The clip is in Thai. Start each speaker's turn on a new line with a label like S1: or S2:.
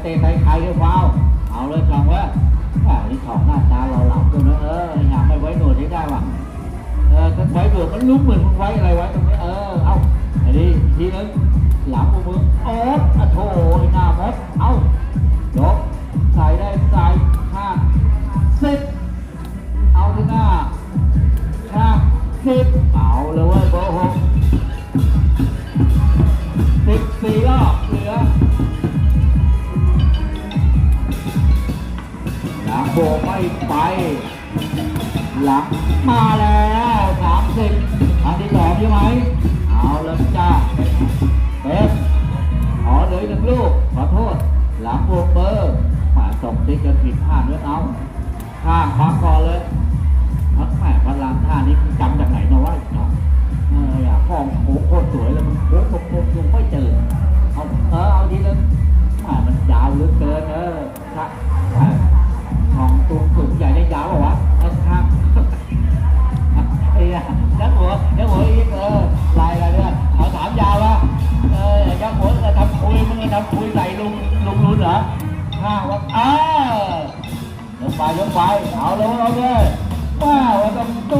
S1: เตะไปใครก็ฟาวเอาเลยสองเว่าอ่านี่สองหน้าตาเราหลับด้วนะเอออยากไม่ไว้หนวดให้ได้ว่ะเออถ้าไว้หนวดมันลุกเหมือนมึงไว้อะไรไว้ตรงนี้เออเอาไอ้นี่ทีนึงหลังมือโอ๊ตอะโถไอ้หน้ามดเอายกใส่ได้ใส่ข้าสิบเอาที่หน้าข้าสิบเอาเลยเว้ยเบอร์หกสิบสี่รอบเหลือ กไม่ไป หลังมาแล้วสามสิบอันที่สองใช่ไหม เอาแล้วจ้าเป็นขอเลยหนึ่งลูก ขอโทษ หลังโบเบอร์มาส่งติ๊กกันผิดพลาดด้วยเอา ข้างพักก่อนเลยพักแม่พลังท่านี้จำจากไหนมาว่าเนาะอยากฟองโค้งโคตรสวยเลยมันโค้งโค้งโค้งไม่เจอ ไปยกไปเอาเลยเอาเลยว้าวต้องสู้เลยสู้ได้สู้